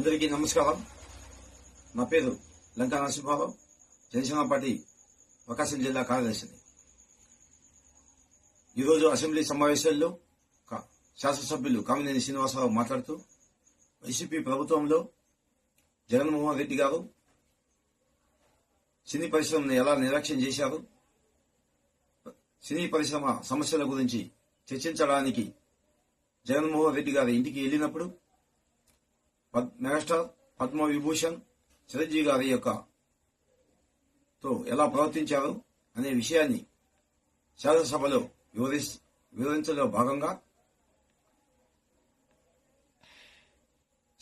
అందరికీ నమస్కారం. నా పేరు లంకా నరసింహారావు. జనసేన పార్టీ ప్రకాశం జిల్లా కార్యదర్శిని. ఈరోజు అసెంబ్లీ సమావేశాల్లో శాసనసభ్యులు కామినేని శ్రీనివాసరావు మాట్లాడుతూ వైసీపీ ప్రభుత్వంలో జగన్మోహన్ రెడ్డి గారు సినీ పరిశ్రమను ఎలా నిర్లక్ష్యం చేశారు సినీ పరిశ్రమ సమస్యల గురించి చర్చించడానికి జగన్మోహన్ రెడ్డి గారి ఇంటికి వెళ్ళినప్పుడు మెగాస్టార్ పద్మ విభూషణ్ చిరంజీవి గారి యొక్క తో ఎలా ప్రవర్తించారు అనే విషయాన్ని శాసనసభలో వివరిస్ వివరించడంలో భాగంగా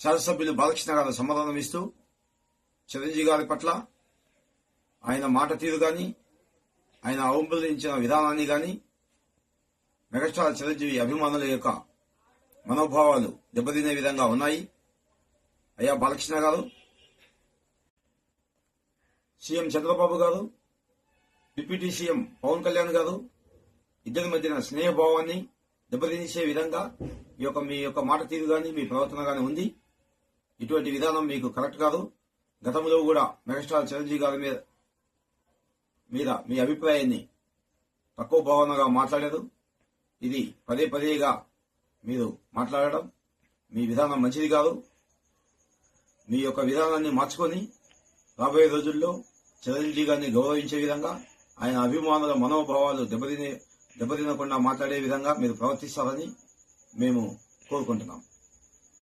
శాసనసభ్యులు బాలకృష్ణ గారు సమాధానం ఇస్తూ చిరంజీవి గారి పట్ల ఆయన మాట తీరు గాని ఆయన అవలంబించిన విధానాన్ని గాని మెగాస్టార్ చిరంజీవి అభిమానుల యొక్క మనోభావాలు దెబ్బతినే విధంగా ఉన్నాయి. అయ్యా బాలకృష్ణ గారు. సీఎం చంద్రబాబు గారు డిప్యూటీ సీఎం పవన్ కళ్యాణ్ గారు ఇద్దరి మధ్యన స్నేహభావాన్ని దెబ్బతీసే విధంగా ఈ యొక్క మీ యొక్క మాట తీరు కానీ మీ ప్రవర్తన కానీ ఉంది. ఇటువంటి విధానం మీకు కరెక్ట్ కాదు. గతంలో కూడా మెగాస్టార్ చిరంజీవి గారి మీద మీద మీ అభిప్రాయాన్ని తక్కువ భావనగా మాట్లాడారు. ఇది పదే పదేగా మీరు మాట్లాడడం మీ విధానం మంచిది కాదు. మీ యొక్క విధానాన్ని మార్చుకొని రాబోయే రోజుల్లో చిరంజీవి గారిని గౌరవించే విధంగా ఆయన అభిమానుల మనోభావాలు దెబ్బతినే దెబ్బతినకుండా మాట్లాడే విధంగా మీరు ప్రవర్తిస్తారని మేము కోరుకుంటున్నాం.